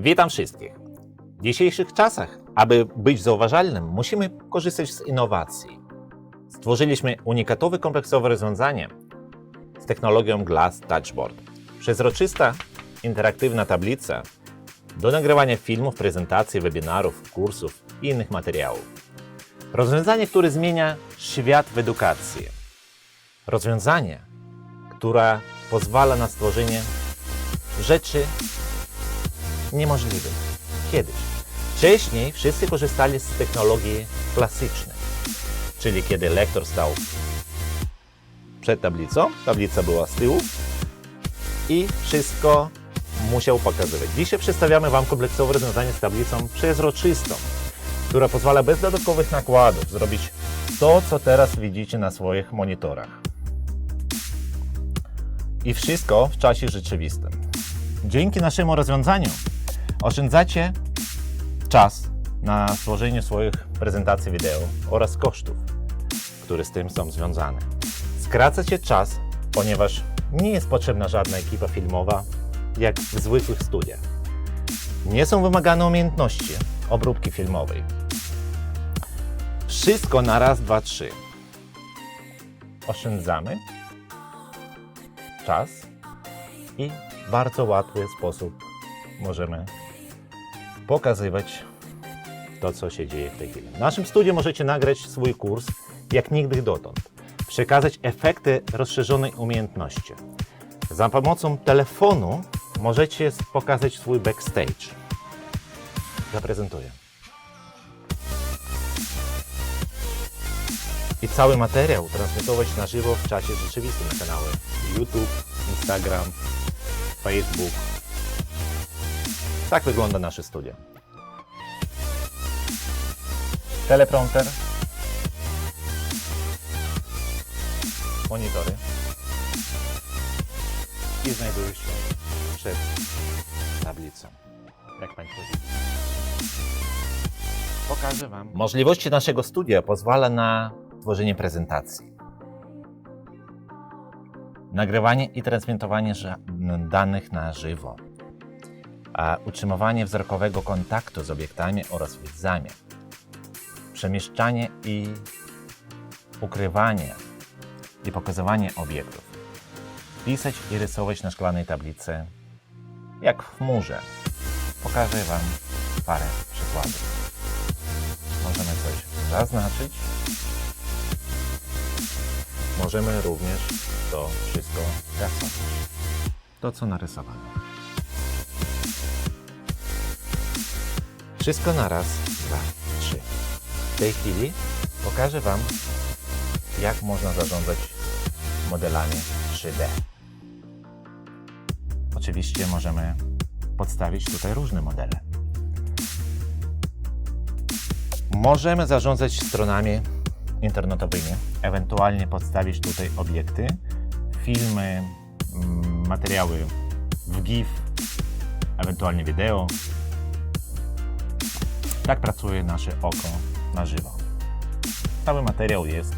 Witam wszystkich. W dzisiejszych czasach, aby być zauważalnym, musimy korzystać z innowacji. Stworzyliśmy unikatowe kompleksowe rozwiązanie z technologią Glass Touchboard. Przezroczysta, interaktywna tablica do nagrywania filmów, prezentacji, webinarów, kursów i innych materiałów. Rozwiązanie, które zmienia świat w edukacji. Rozwiązanie, które pozwala na stworzenie rzeczy niemożliwych. Kiedyś. Wcześniej wszyscy korzystali z technologii klasycznej, czyli kiedy lektor stał przed tablicą, tablica była z tyłu i wszystko musiał pokazywać. Dzisiaj przedstawiamy Wam kompleksowe rozwiązanie z tablicą przezroczystą, która pozwala bez dodatkowych nakładów zrobić to, co teraz widzicie na swoich monitorach. I wszystko w czasie rzeczywistym. Dzięki naszemu rozwiązaniu oszczędzacie czas na stworzenie swoich prezentacji wideo oraz kosztów, które z tym są związane. Skracacie czas, ponieważ nie jest potrzebna żadna ekipa filmowa, jak w zwykłych studiach. Nie są wymagane umiejętności obróbki filmowej. Wszystko na raz, dwa, trzy. Oszczędzamy czas i w bardzo łatwy sposób możemy pokazywać to, co się dzieje w tej chwili. W naszym studiu możecie nagrać swój kurs jak nigdy dotąd, przekazać efekty rozszerzonej umiejętności. Za pomocą telefonu możecie pokazać swój backstage. Zaprezentuję. I cały materiał transmitować na żywo w czasie rzeczywistym na kanały YouTube, Instagram, Facebook. Tak wygląda nasze studio. Teleprompter. Monitory. I znajdują się przed tablicą. Jak Państwo widzą. Pokażę Wam. Możliwości naszego studia pozwala na tworzenie prezentacji. Nagrywanie i transmitowanie danych na żywo utrzymywanie wzrokowego kontaktu z obiektami oraz widzami, przemieszczanie i ukrywanie i pokazywanie obiektów, pisać i rysować na szklanej tablicy, jak w chmurze. Pokażę Wam parę przykładów. Możemy coś zaznaczyć. Możemy również to wszystko rysować. To, co narysowano. Wszystko na raz, dwa, trzy. W tej chwili pokażę Wam, jak można zarządzać modelami 3D. Oczywiście możemy podstawić tutaj różne modele. Możemy zarządzać stronami internetowymi, ewentualnie podstawić tutaj obiekty, filmy, mm, materiały w GIF, ewentualnie wideo, tak pracuje nasze oko na żywo. Cały materiał jest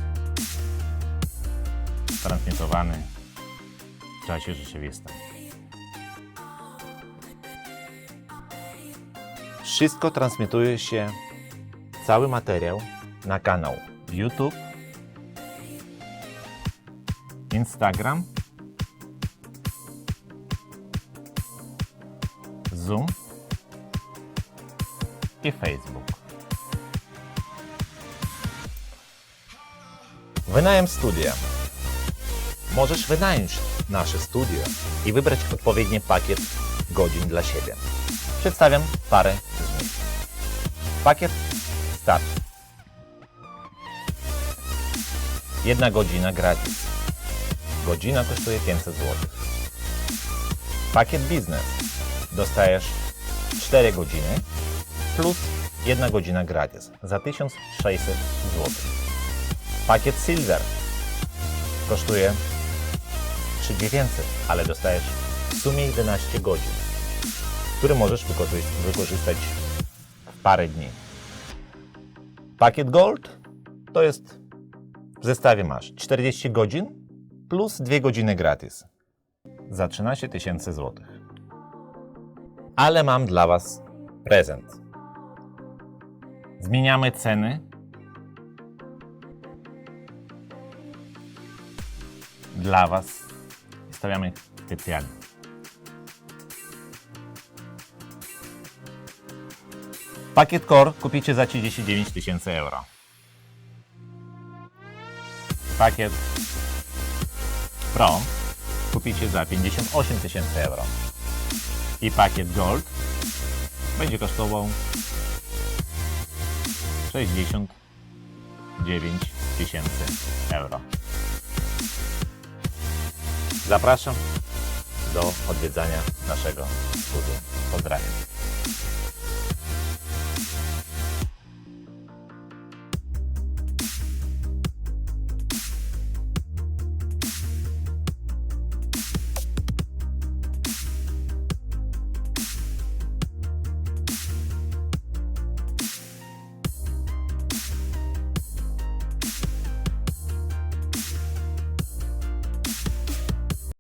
transmitowany w czasie rzeczywistym. Wszystko transmituje się, cały materiał na kanał YouTube, Instagram, Zoom i Facebook. Wynajem studia. Możesz wynająć nasze studio i wybrać odpowiedni pakiet godzin dla siebie. Przedstawiam parę z nich. Pakiet Start. Jedna godzina gratis. Godzina kosztuje 500 zł. Pakiet Biznes. Dostajesz 4 godziny plus 1 godzina gratis za 1600 zł. Pakiet Silver kosztuje 3900, ale dostajesz w sumie 11 godzin, które możesz wykorzy- wykorzystać w parę dni. Pakiet Gold to jest w zestawie masz 40 godzin plus 2 godziny gratis za 13 tysięcy złotych. Ale mam dla Was prezent. Zmieniamy ceny. Dla Was stawiamy specjalnie. Pakiet Core kupicie za 39 tysięcy euro. Pakiet Pro kupicie za 58 tysięcy euro. I pakiet Gold będzie kosztował 69 tysięcy euro. Zapraszam do odwiedzania naszego studia. Pozdrawiam.